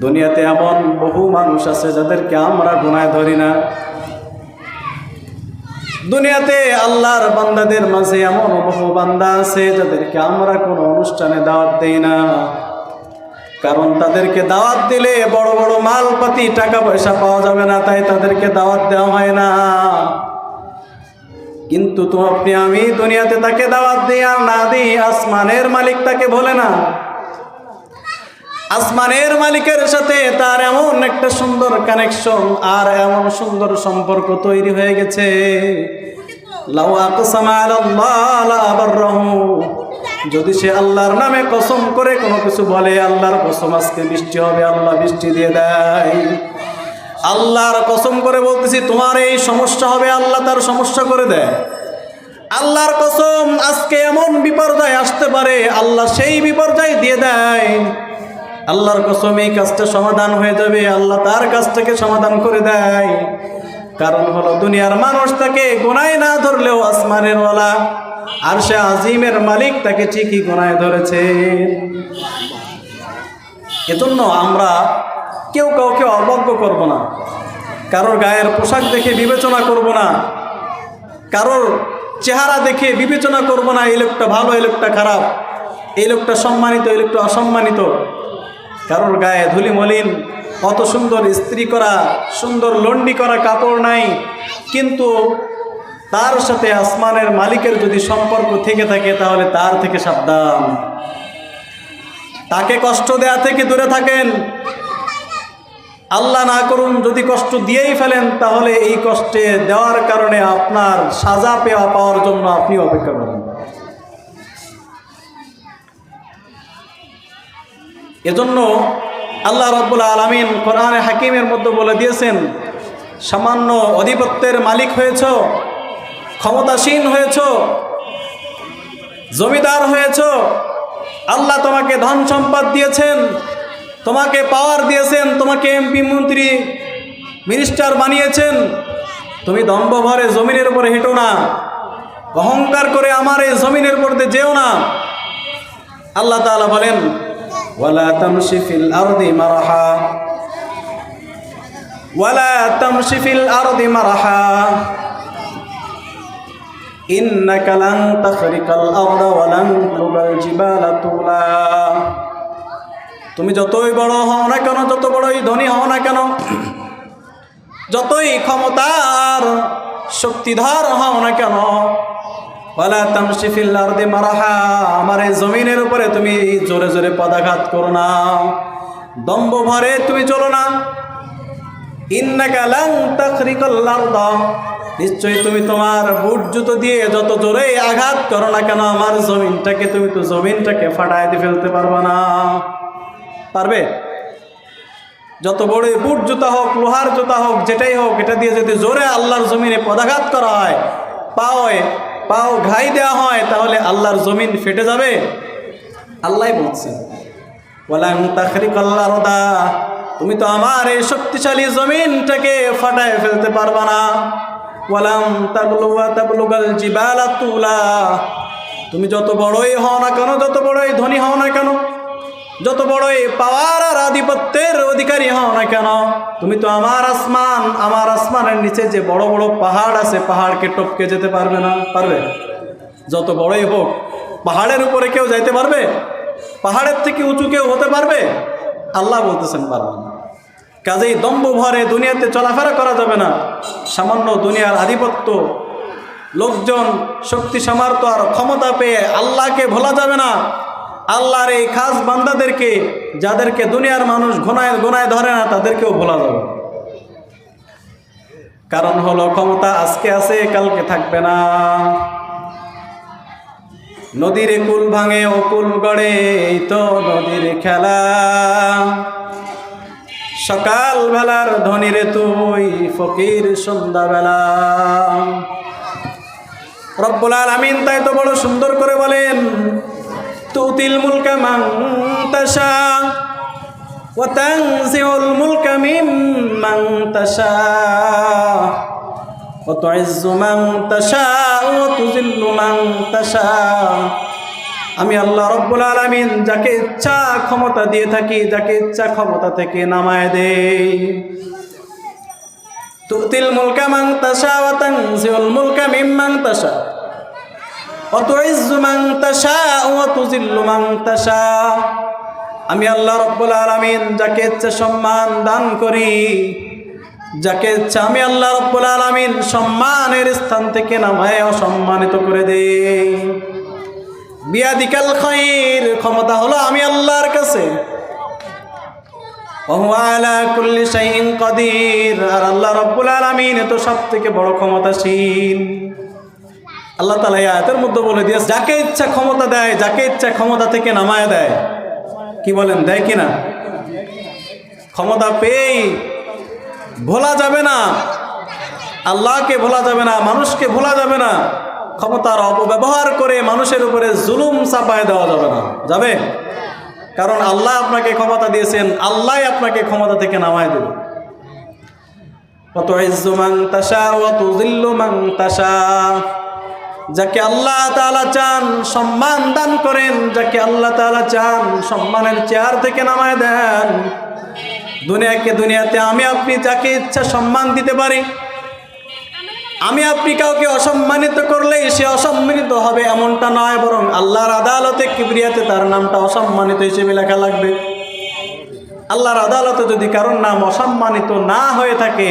দুনিয়াতে এমন বহু মানুষ আছে যাদেরকে আমরা গুনায় ধরি না। দুনিয়াতে আল্লাহর বান্দাদের মাঝে এমন বহু বান্দা আছে যাদেরকে আমরা কোনো অনুষ্ঠানে দাওয়াত দেই না। কারণ তাদেরকে দাওয়াত দিলে বড় বড় মালপাতি টাকা পয়সা পাওয়া যাবে না, তাই তাদেরকে দাওয়াত দেওয়া হয় না। কিন্তু তো আপনি, আমি দুনিয়াতে তাকে দাওয়াত দিই আর না দিই, আসমানের মালিক তাকে বলে না। আসমানের মালিকের সাথে তার এমন একটা সুন্দর কানেকশন আর এমন সুন্দর সম্পর্ক তৈরি হয়ে গেছে। যদি সে আল্লাহর নামে কসম করে কোনো কিছু বলে, আল্লাহর কসম আজকে বৃষ্টি হবে, আল্লাহ বৃষ্টি দিয়ে দেয়। আল্লাহর কসম করে বলতেছি, তোমার এই সমস্যা হবে, আল্লাহ তার সমস্যা করে দেয়। আল্লাহর কসম আজকে এমন বিপর্যয় আসতে পারে, আল্লাহ সেই বিপর্যয় দিয়ে দেয়। আল্লাহর কসম এই কাজটা সমাধান হয়ে যাবে, আল্লাহ তার কাজটাকে সমাধান করে দেয়। কারণ হলো দুনিয়ার মানুষ তাকে গোনায় না ধরলেও আসমানের ওলা আর সে আজিমের মালিক তাকে ঠিকই গোনায় ধরেছে। এজন্য আমরা কেউ কাউকে অবজ্ঞ করব না, কারোর গায়ের পোশাক দেখে বিবেচনা করব না, কারোর চেহারা দেখে বিবেচনা করব না, এই লোকটা ভালো, এই লোকটা খারাপ, এই লোকটা সম্মানিত, এই লোকটা অসম্মানিত। কারোর গায়ে ধুলি মলিন অত সুন্দর ইস্ত্রি করা, সুন্দর লন্ডি করা কাপড় নাই, কিন্তু তার সাথে আসমানের মালিকের যদি সম্পর্ক থেকে থাকে, তাহলে তার থেকে সাবধান। তাকে কষ্ট দেয়া থেকে দূরে থাকেন। আল্লাহ না করুন, যদি কষ্ট দিয়েই ফেলেন, তাহলে এই কষ্টে দেওয়ার কারণে আপনার সাজা পেওয়া পাওয়ার জন্য আপনি অপেক্ষা করেন। এজন্য আল্লাহ রব্বুল আলমিন কোরআনে হাকিমের মধ্যে বলে দিয়েছেন, সামান্য অধিপত্যের মালিক হয়েছ, ক্ষমতাসীন হয়েছ, জমিদার হয়েছ, আল্লাহ তোমাকে ধন সম্পদ দিয়েছেন, তোমাকে পাওয়ার দিয়েছেন, তোমাকে এমপি মন্ত্রী মিনিস্টার বানিয়েছেন, তুমি দম্ভ ভরে জমিনের উপরে হেঁটো না, অহংকার করে আমার এই জমিনের উপর যেও না। আল্লাহ তাআলা বলেন তামশি ফিল আরদি মারাহা। ওয়ালা তামশি ফিল আরদি মারাহা। ইন্নাকা লান তাখরিকাল আরদা ওয়া লান তুবাল জিবালা তুলা। তুমি যতই বড় হও না কেন, যত বড়ই ধনী হও না কেন, যতই ক্ষমতার শক্তিধর হও না কেন মারাহা, আমার এই জমিনের উপরে তুমি জোরে জোরে পদাঘাত করো না। দম্ব ভরে তুমি চলো না। ইন্নাকা নিশ্চয়ই তুমি তোমার বুট জুতো দিয়ে যত জোরে আঘাত করো না কেন, আমার জমিনটাকে তুমি তো জমিনটাকে ফাটায় দিয়ে ফেলতে পারবে না। পারবে? যত বড় বুট জুতা হোক, লোহার জুতা হোক, যেটাই হোক, এটা দিয়ে যদি জোরে আল্লাহর জমিনে পদাঘাত করা হয়, পাওয়ে পাও ঘাই দেওয়া হয়, তাহলে আল্লাহর জমিন ফেটে যাবে। আল্লাহ বলছেন আল্লাহ তুমি তো আমার এই শক্তিশালী জমিনটাকে ফাটায় ফেলতে পারবা না। জিবালা তুলা, তুমি যত বড়ই হও না কেন, যত বড়ই ধনী হও না কেন যত বড়ই পাওয়ার আর আধিপত্যের অধিকারী হও না কেন, তুমি তো আমার আসমান, আমার আসমানের নিচে যে বড় বড় পাহাড় আছে, পাহাড়কে টপকে যেতে পারবে না, পারবে? যত বড়ই হোক, পাহাড়ের উপরে কেউ যাইতে পারবে? পাহাড়ের থেকে উঁচু কেউ হতে পারবে? আল্লাহ বলতেছেন, পারবে না। কাজেই দম্ভ ভরে দুনিয়াতে চলাফেরা করা যাবে না। সামান্য দুনিয়ার আধিপত্য, লোকজন, শক্তি, সামর্থ্য আর ক্ষমতা পেয়ে আল্লাহকে ভোলা যাবে না। আল্লাহর এই খাস বান্দাদেরকে, যাদেরকে দুনিয়ার মানুষ ঘনায় গোনায় ধরে না, তাদেরকেও ভোলা যাবে। কারণ হলো ক্ষমতা আজকে আছে, কালকে থাকবে না। নদীর কুল ভাঙে ও কুল গড়ে, এই তো নদীর খেলা। সকাল বেলার ধনীরে তুই, ফকির সন্ধ্যাবেলা। রব্বুল আলামিন তাই তো বড় সুন্দর করে বলেন তুতিল মুলকা মান তাশা মিম্মান তাশা। ওয়া তুইজ্জু মান তাশা, ওয়া তুযিল্লু মান তাশা। আমি আল্লাহ রব্বুল আলমিন যাকে ইচ্ছা ক্ষমতা দিয়ে থাকি, যাকে ইচ্ছা ক্ষমতা থেকে নামায় দেই। তুতিল মুলকা মাং তাশা, ওয়া তানজিউল মুলকা মিম্মান তাশা। ওয়া তুইজ্জু মান তাশা ওয়া তুযিল্লু মান তাশা আমি আল্লাহ রব্বুল আলামিন যাকে ইচ্ছা সম্মান দান করি, যাকে ইচ্ছা আমি আল্লাহ রব্বুল আলামিন সম্মানের স্থান থেকে নামায় অসম্মানিত করে দেই। বিয়াদিকাল খাইর, ক্ষমতা হলো আমি আল্লাহর কাছে। আর আল্লাহ রব্বুল আলামিন তো সব থেকে বড় ক্ষমতাশীল। আল্লাহ তালা আয়াতের মধ্যে বলে দিয়েছে, যাকে ইচ্ছা ক্ষমতা দেয়, যাকে ইচ্ছা ক্ষমতা থেকে নামায় দেয়। কি বলেন, দেয় কিনা ক্ষমতা পেয়েই ভোলা যাবে না, আল্লাহকে ভোলা যাবে না, মানুষকে ভোলা যাবে না, ক্ষমতার অপব্যবহার করে মানুষের উপরে জুলুম চাপায় দেওয়া যাবে না, যাবে? কারণ আল্লাহ আপনাকে ক্ষমতা দিয়েছেন, আল্লাহ আপনাকে ক্ষমতা থেকে নামায় দেবে। কত ইজ্জুমাং তাসা ও তুজিল্লু মাং যাকে আল্লাহ তাআলা চান সম্মান দান করেন, যাকে আল্লাহ তাআলা চান সম্মানের চেয়ার থেকে নামায় দেন। দুনিয়াকে দুনিয়াতে আমি আপনি যাকে ইচ্ছা সম্মান দিতে পারি। আমি আপনি কাউকে অসম্মানিত করলেই সে অসম্মানিত হবে এমনটা নয়, বরং আল্লাহর আদালতে কিবরিয়াতে তার নামটা অসম্মানিত হিসেবে লেখা লাগবে। আল্লাহর আদালতে যদি কারোর নাম অসম্মানিত না হয়ে থাকে,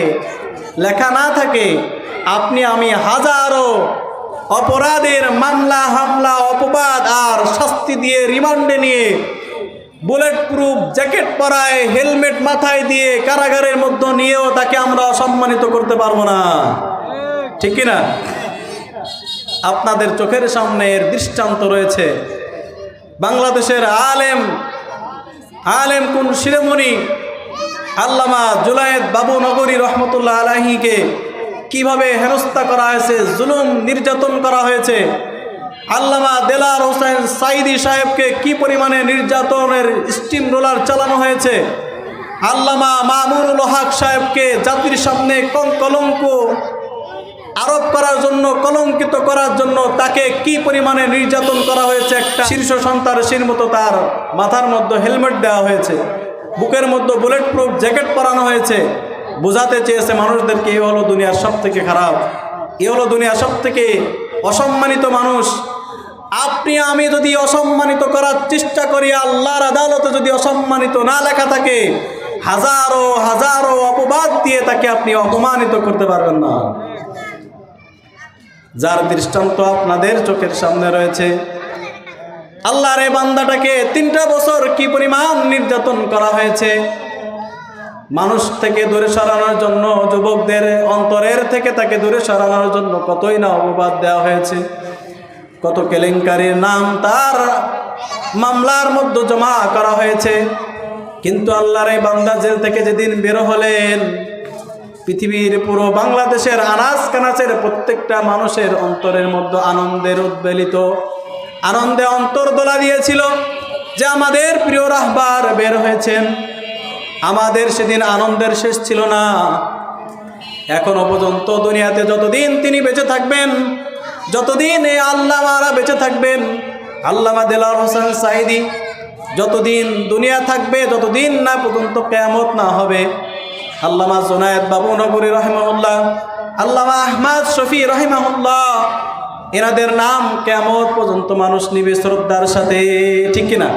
লেখা না থাকে, আপনি আমি হাজারো অপরাধের মামলা, হামলা, অপবাদ আর শাস্তি দিয়ে রিমান্ডে নিয়ে বুলেট প্রুফ জ্যাকেট পরায়, হেলমেট মাথায় দিয়ে কারাগারের মধ্যে নিয়েও তাকে আমরা অসম্মানিত করতে পারব না। ঠিক কিনা? আপনাদের চোখের সামনে এর দৃষ্টান্ত রয়েছে। বাংলাদেশের আলেম আলেম কোন শিরোমণি? আল্লামা জুলায়েদ বাবু নগরী রহমতুল্লাহ আলাহিকে কীভাবে হেনস্থা করা হয়েছে, জুলুম নির্যাতন করা হয়েছে? আল্লামা দেলার হোসেন সাইদি সাহেবকে কি পরিমাণে নির্যাতনের স্টিম রোলার চালানো হয়েছে? আল্লামা মামুনুল হক সাহেবকে জাতির সামনে কলঙ্ক আরোপ করার জন্য, কলঙ্কিত করার জন্য তাকে কি পরিমাণে নির্যাতন করা হয়েছে? একটা শীর্ষ সন্ত্রাসীর মতো তার মাথার মধ্যে হেলমেট দেওয়া হয়েছে, বুকের মধ্যে বুলেট প্রুফ জ্যাকেট পরানো হয়েছে। বোঝাতে চেয়েছে মানুষদেরকে, এ হলো দুনিয়ার সব থেকে খারাপ, এ হলো দুনিয়ার সব থেকে অসম্মানিত মানুষ। আপনি, আমি যদি অসম্মানিত করার চেষ্টা করি, আল্লাহর আদালতে যদি অসম্মানিত না লেখা থাকে, হাজারো হাজারো অপবাদ দিয়ে তাকে আপনি অপমানিত করতে পারবেন না। যার দৃষ্টান্ত আপনাদের চোখের সামনে রয়েছে, আল্লাহর এই বান্দাটাকে তিনটা বছর কি পরিমাণ নির্যাতন করা হয়েছে? মানুষ থেকে দূরে সরানোর জন্য, যুবকদের অন্তরের থেকে তাকে দূরে সরানোর জন্য কতই না অপবাদ দেওয়া হয়েছে। কত কেলেঙ্কারির নাম তার মামলার মধ্যে জমা করা হয়েছে। কিন্তু আল্লাহর এই বান্দা জেল থেকে যেদিন বের হলেন, পৃথিবীর পুরো বাংলাদেশের আনাজ কানাচের প্রত্যেকটা মানুষের অন্তরের মধ্যে আনন্দের উদ্বেলিত, আনন্দে অন্তর দোলা দিয়েছিল যে আমাদের প্রিয় রাহবার বের হয়েছেন। আমাদের সেদিন আনন্দের শেষ ছিল না। এখনও পর্যন্ত দুনিয়াতে যতদিন তিনি বেঁচে থাকবেন, যতদিন এই আল্লামারা বেঁচে থাকবেন, আল্লামা দেলার হোসেন সাইদি যতদিন দুনিয়া থাকবে, যতদিন না পর্যন্ত কেয়ামত না হবে। আল্লামা জোনায়েদ বাবু নগরী রহমাউল্লাহ আল্লামা আহমদ শফি রহিমাহুল্লাহ, এনাদের নাম কেমত পর্যন্ত মানুষ নিবে শ্রদ্ধার সাথে। ঠিক কিনা?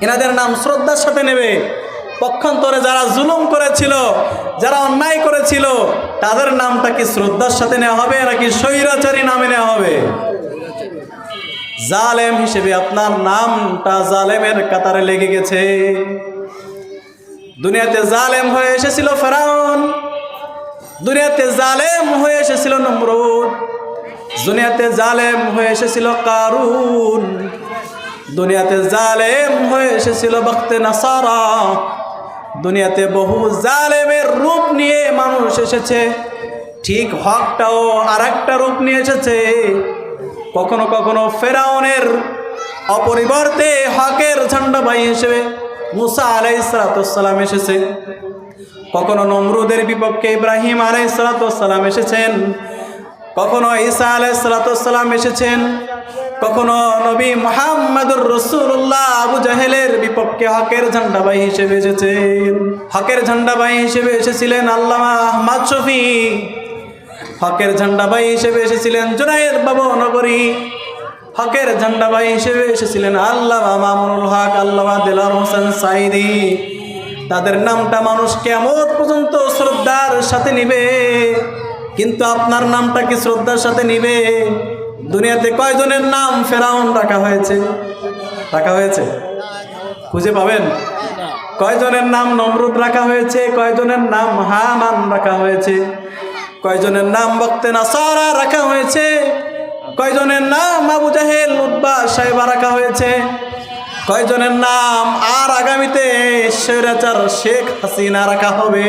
এনাদের নাম শ্রদ্ধার সাথে নেবে। পক্ষান্তরে যারা জুলুম করেছিল, যারা অন্যায় করেছিল, তাদের নামটা কি শ্রদ্ধার সাথে নেওয়া হবে নাকি স্বৈরাচারী নামে নেওয়া হবে? জালেম হিসেবে আপনার নামটা জালেমের কাতারে লেগে গেছে। দুনিয়াতে জালেম হয়ে এসেছিল ফেরাউন, দুনিয়াতে জালেম হয়ে এসেছিল নমরুদ, দুনিয়াতে জালেম হয়ে এসেছিল কারুন, দুনিয়াতে জালেম হয়ে এসেছিল বক্তে নাসারা দুনিয়াতে বহু জালেমের রূপ নিয়ে মানুষ এসেছে। ঠিক হকটাও আর একটা রূপ নিয়ে এসেছে। কখনো কখনো ফেরাউনের অপরিবর্তে হকের ঝান্ডাবাহী হিসেবে মুসা আলাইসালাম এসেছে। কখনো নমরুদের বিপক্ষে ইব্রাহিম আলাইসালাম এসেছেন। কখনো ঈসা আলাইসালাম এসেছেন। কখনো নবী মোহাম্মদুর রসুল্লাহ আবু জাহেলের বিপক্ষে হকের ঝান্ডাবাহী হিসেবে এসেছেন। হকের ঝান্ডাবাহী হিসেবে এসেছিলেন আল্লামা আহমদ শফি। হকের ঝান্ডাবাহী হিসেবে এসেছিলেন জুনায়েদ বাবু নগরী। হকের ঝান্ডাবাহী হিসেবে এসেছিলেন আল্লামা মামুনুল হক, আল্লামা দেলার হোসেন সাইদি তাদের নামটা মানুষ কেমন পর্যন্ত শ্রদ্ধার সাথে নিবে। কিন্তু আপনার নামটা কি শ্রদ্ধার সাথে নিবে? দুনিয়াতে কয়জনের নাম ফেরাউন রাখা হয়েছে? রাখা হয়েছে? খুঁজে পাবেন? কয়জনের নাম নমরুদ রাখা হয়েছে? কয়জনের নাম হামান রাখা হয়েছে? কয়জনের নাম বক্তে নাসারা রাখা হয়েছে? কয়জনের নাম আবু জাহেল উদ্বা সাহেবা রাখা হয়েছে? কয়জনের নাম আর আগামীতে শেখ হাসিনা রাখা হবে?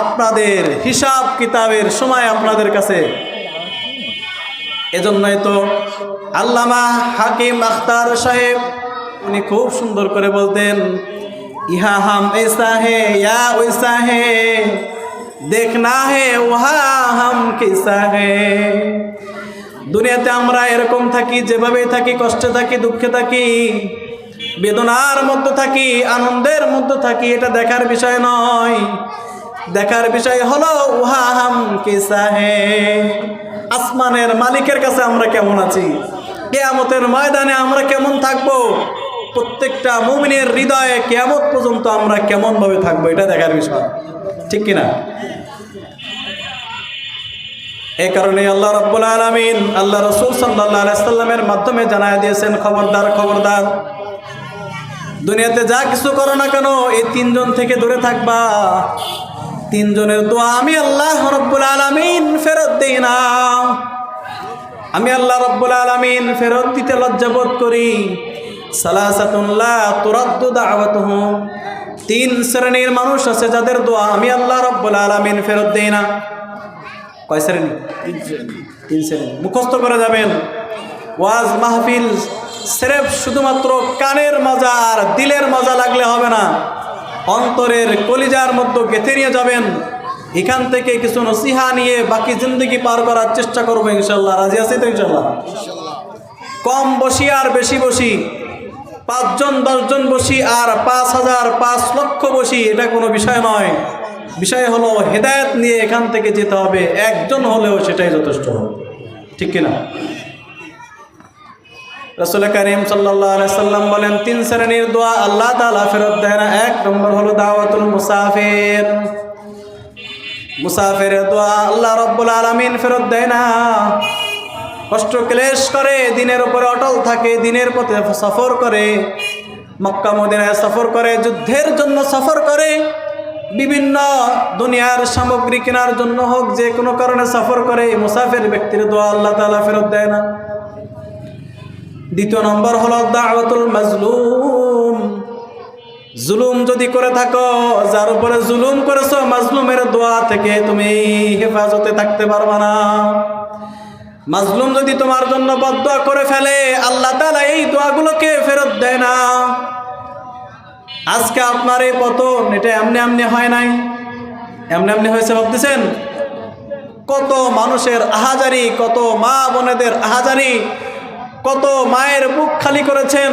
আপনাদের হিসাব কিতাবের সময় আপনাদের কাছে। এজন্যই তো আল্লামা হাকিম আখতার সাহেব, উনি খুব সুন্দর করে বলতেন, ইহা হাম এসা হে ইয়া ওইসা হে দেখনা হে ওহা হাম কিসা হে দুনিয়াতে আমরা এরকম থাকি যেভাবে থাকি, কষ্টে থাকি, দুঃখে থাকি বেদনার মধ্যে থাকি, আনন্দের মধ্যে থাকি, এটা দেখার বিষয় নয়। দেখার বিষয় হলো, উহা হাম আসমানের মালিকের কাছে আমরা কেমন আছি? কেয়ামতের ময়দানে আমরা কেমন থাকব? প্রত্যেকটা মুমিনের হৃদয়ে কেয়ামত পর্যন্ত আমরা কেমনভাবে থাকব, এটা দেখার বিষয়। ঠিক কিনা? এই কারণে আল্লাহ রব্বুল আলমিন, আল্লাহ রসুল সাল্লাহ সাল্লামের মাধ্যমে জানায় দিয়েছেন, খবরদার খবরদার। দুনিয়াতে যা কিছু করো না কেন এই তিনজন থেকে দূরে থাকবা। তিনজনের দোয়া আমি আল্লাহ রব্বুল আলমিন ফেরত দিই না। আমি আল্লাহ রব্বুল আলমিন ফেরত দিতে লজ্জাবোধ করি। সালাসাতুল্লাহ তুরাদ্দু দাওয়াতুহুম তিন শ্রেণির মানুষ আছে যাদের দোয়া আমি আল্লাহ রব্বুল আলমিন ফেরত দিই না। কয় শ্রেণি। তিন শ্রেণি। মুখস্থ করে যাবেন। ওয়াজ মাহফিল স্রেফ শুধুমাত্র কানের মজা আর দিলের মজা লাগলে হবে না। অন্তরের কলিজার মধ্যে গেঁথে নিয়ে যাবেন। এখান থেকে কিছু নসিহা নিয়ে বাকি জিন্দগি পার করার চেষ্টা করব ইনশাল্লাহ। রাজি আছি তো ইনশাল্লাহ? কম বসি আর বেশি বসি। পাঁচজন, দশজন বসি আর পাঁচ হাজার পাঁচ লক্ষ বসি, এটা কোনো বিষয় নয়। বিষয় হলো হেদায়ত নিয়ে এখান থেকে যেতে হবে। একজন হলেও সেটাই যথেষ্ট। হবে ঠিক কিনা? রসুল করিম সাল্লাম বলেন, তিন শ্রেণির দোয়া আল্লাহ তালা ফেরত দেয় না। এক নম্বর হলো দাওয়াতুল মুসাফির। মুসাফিরের দোয়া আল্লাহ রব্বুল আলমিন ফেরত দেয় না। কষ্ট ক্লেশ করে, দিনের উপরে অটল থাকে, দিনের পথে সফর করে, মক্কা মদিনায় সফর করে, যুদ্ধের জন্য সফর করে, বিভিন্ন দুনিয়ার সামগ্রী কেনার জন্য হোক, যে কোনো কারণে সফর করে মুসাফির ব্যক্তির দোয়া আল্লাহ তালা ফেরত দেয় না। দ্বিতীয় নম্বর হলো দাওয়াতুল মাজলুম। জুলুম যদি করে থাকো, যার উপরে জুলুম করেছ, মাজলুমের দোয়া থেকে তুমি হেফাজতে থাকতে পারবা না। মাজলুম যদি তোমার জন্য বদয়া করে ফেলে, আল্লাহ তালা এই দোয়াগুলোকে ফেরত দেয় না। আজকে আপনার এই পতন, এটা এমনি এমনি হয় নাই। এমনি এমনি হয়েছে ভাবতেছেন? কত মানুষের আহাজারি, কত মা বোনেদের আহাজারি কত মায়ের বুক খালি করেছেন,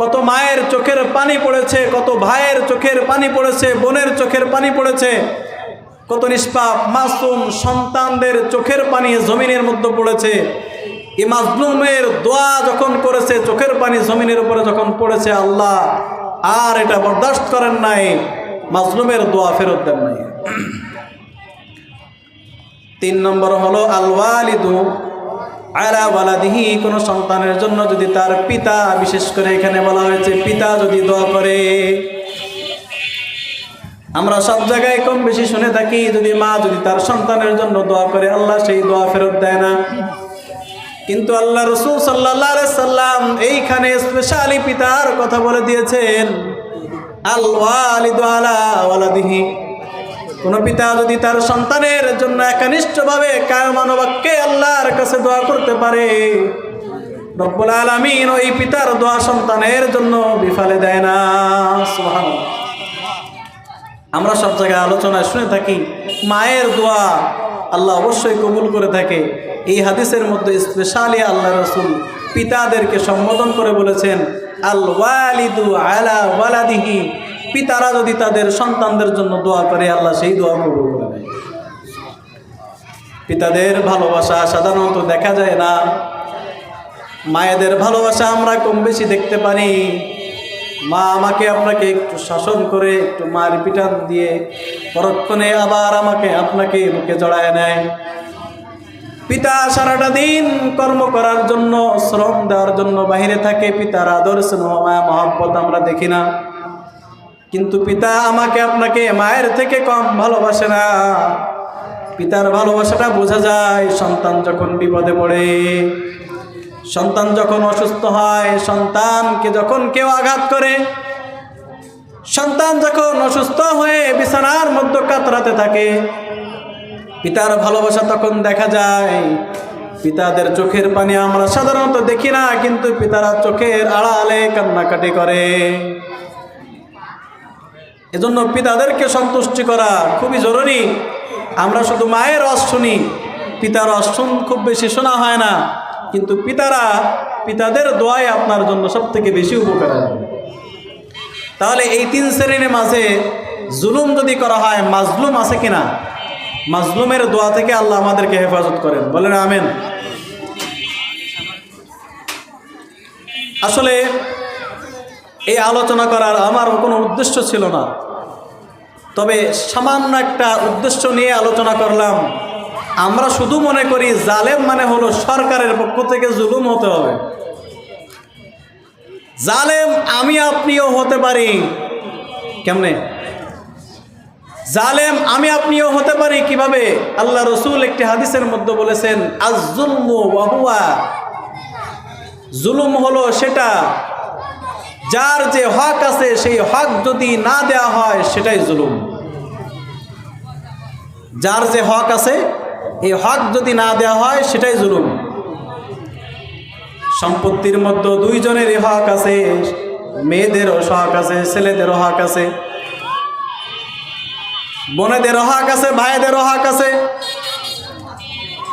কত মায়ের চোখের পানি পড়েছে, কত ভাইয়ের চোখের পানি পড়েছে, বোনের চোখের পানি পড়েছে, কত নিষ্পাপ মাসুম সন্তানদের চোখের পানি জমিনের মধ্যে পড়েছে। এই মাজলুমের দোয়া যখন করেছে, চোখের পানি জমিনের উপরে যখন পড়েছে, আল্লাহ আর এটা বরদাস্ত করেন নাই, মাজলুমের দোয়া ফেরত দেন নাই। তিন নম্বর হলো, আলওয়ালিদু আলা ওয়ালাদিহি, কোনো সন্তানের জন্য যদি তার পিতা, বিশেষ করে এখানে বলা হয়েছে পিতা যদি দোয়া করে। আমরা সব জায়গায় কম বেশি শুনে থাকি, যদি মা যদি তার সন্তানের জন্য দোয়া করে, আল্লাহ সেই দোয়া ফেরত দেয় না। কিন্তু আল্লাহ রসুল সাল্লাহ সাল্লাম এইখানে স্পেশালি পিতার কথা বলে দিয়েছেন আল্লাহ কোন পিতা যদি তার সন্তানের জন্য একনিষ্ঠভাবে কায়মানবাক্যে আল্লাহর কাছে দোয়া করতে পারে, রব্বুল আলমিন ওই পিতার দোয়া সন্তানের জন্য বিফালে দেয় না সুবহানাল্লাহ। আমরা সব জায়গায় আলোচনায় শুনে থাকি, মায়ের দোয়া আল্লাহ অবশ্যই কবুল করে থাকে এই হাদিসের মধ্যে স্পেশালি আল্লাহ রসুল পিতাদেরকে সম্বোধন করে বলেছেন আল ওয়ালিদু আলা ওয়ালাদিহি পিতারা যদি তাদের সন্তানদের জন্য দোয়া করে, আল্লাহ সেই দোয়া কবুল করে নেয়। পিতাদের ভালোবাসা সাধারণত দেখা যায় না। মায়েদের ভালোবাসা আমরা কম বেশি দেখতে পারি। মা আমাকে আপনাকে একটু শাসন করে, একটু মার পিটান দিয়ে পরক্ষণে আবার আমাকে আপনাকে বুকে জড়ায় নেয়। পিতা সারাটা দিন কর্ম করার জন্য, শ্রম দেওয়ার জন্য বাহিরে থাকে। পিতার আদর স্নেহ মায়া মহাব্বত আমরা দেখি না। কিন্তু পিতা আমাকে আপনাকে মায়ের থেকে কম ভালোবাসে না। পিতার ভালোবাসাটা বোঝা যায়, সন্তান যখন বিপদে পড়ে, সন্তান যখন অসুস্থ হয়, সন্তানকে যখন কেউ আঘাত করে, সন্তান যখন অসুস্থ হয়ে বিছানার মধ্যে কাতরাতে থাকে, পিতার ভালোবাসা তখন দেখা যায়। পিতাদের চোখের পানি আমরা সাধারণত দেখি না, কিন্তু পিতারা চোখের আড়ালে কান্নাকাটি করে। এজন্য পিতাদেরকে সন্তুষ্টি করা খুবই জরুরি। আমরা শুধু মায়ের রস শুনি, পিতার রস খুব বেশি শোনা হয় না, কিন্তু পিতারা পিতাদের দোয়াই আপনার জন্য সব থেকে বেশি উপকার তাহলে এই তিন শ্রেণির মাঝে জুলুম যদি করা হয়, মাজলুম আছে কিনা মাজলুমের দোয়া থেকে আল্লাহ আমাদেরকে হেফাজত করেন। বলেন আমেন। আসলে এই আলোচনা করার আমার কোনো উদ্দেশ্য ছিল না। তবে সামান্য একটা উদ্দেশ্য নিয়ে আলোচনা করলাম। আমরা শুধু মনে করি জালেম মানে হলো সরকারের পক্ষ থেকে জুলুম হতে হবে। জালেম আমি আপনিও হতে পারি। কেমনে? জালেম আমি আপনিও হতে পারি কীভাবে? আল্লাহ রসুল একটি হাদিসের মধ্যে বলেছেন আজুলমু বাহুয়া জুলুম হলো সেটা যার যে হক আছে, সেই হক যদি না দেয়া হয়, সেটাই জুলুম। যার যে হক আছে, এই হক যদি না দেওয়া হয়, সেটাই জুলুম। সম্পত্তির মধ্যে দুইজনেরই হক আছে, মেয়েদেরও হক আছে, ছেলেদেরও হক আছে, বোনেদেরও হক আছে, ভাইদেরও হক আছে।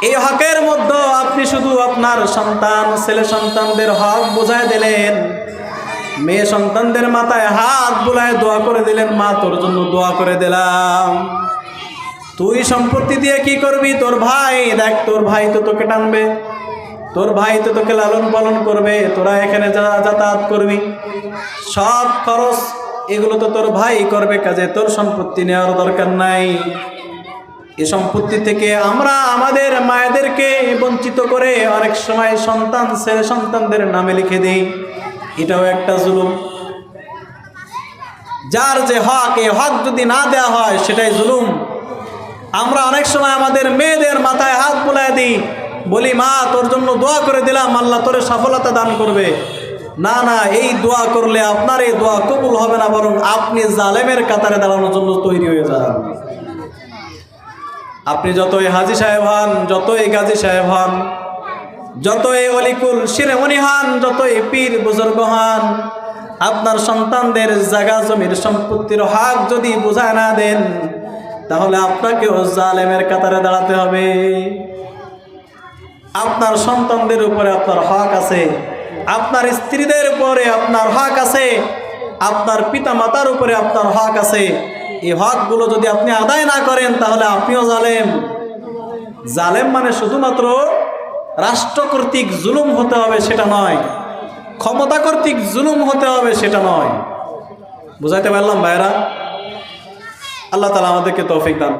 এই হকের মধ্যে আপনি শুধু আপনার সন্তান, ছেলে সন্তানদের হক বোঝায় দিলেন। মেয়ে সন্তানদের মাথায় হাত বোলায় দোয়া করে দিলেন, মা, তোর জন্য দোয়া করে দিলাম। তুই সম্পত্তি দিয়ে কি করবি? তোর ভাই, দেখ, তোর ভাই তো তোকে টানবে। তোর ভাই তো তোকে লালন পালন করবে। তোরা এখানে যা যাতায়াত করবি। সব খরচ এগুলো তো তোর ভাই করবে কাজে, তোর সম্পত্তি নেওয়ার দরকার নাই। এ সম্পত্তি থেকে আমরা আমাদের মায়েদেরকে বঞ্চিত করে অনেক সময় সন্তান ছেলে সন্তানদের নামে লিখে দিই। এটাও একটা জুলুম। যার যে হক এ হক যদি না দেওয়া হয়, সেটাই জুলুম। আমরা অনেক সময় আমাদের মেয়েদের মাথায় হাত বুলাই দিই, বলি, মা, তোর জন্য দোয়া করে দিলাম, আল্লাহ তোরে সফলতা দান করবে। না না, এই দোয়া করলে আপনার এই দোয়া কবুল হবে না, বরং আপনি জালেমের কাতারে দাঁড়ানোর জন্য তৈরি হয়ে যান। আপনি যতই হাজি সাহেব হন, যতই গাজী সাহেব হন যতই অলিকুল শিরেমণি হন, যতই পীর বুজুর্গ হন, আপনার সন্তানদের জাগা জমির সম্পত্তির হাক যদি বোঝা না দেন, তাহলে আপনাকেও জালেমের কাতারে দাঁড়াতে হবে। আপনার সন্তানদের উপরে আপনার হক আছে, আপনার স্ত্রীদের উপরে আপনার হক আছে, আপনার পিতা মাতার উপরে আপনার হক আছে। এই হকগুলো যদি আপনি আদায় না করেন, তাহলে আপনিও জালেম। জালেম মানে শুধুমাত্র রাষ্ট্র কর্তৃক জুলুম হতে হবে সেটা নয়। ক্ষমতা কর্তৃক জুলুম হতে হবে সেটা নয়। বুঝাইতে পারলাম ভাইরা আল্লাহ তালা আমাদেরকে তৌফিক দান।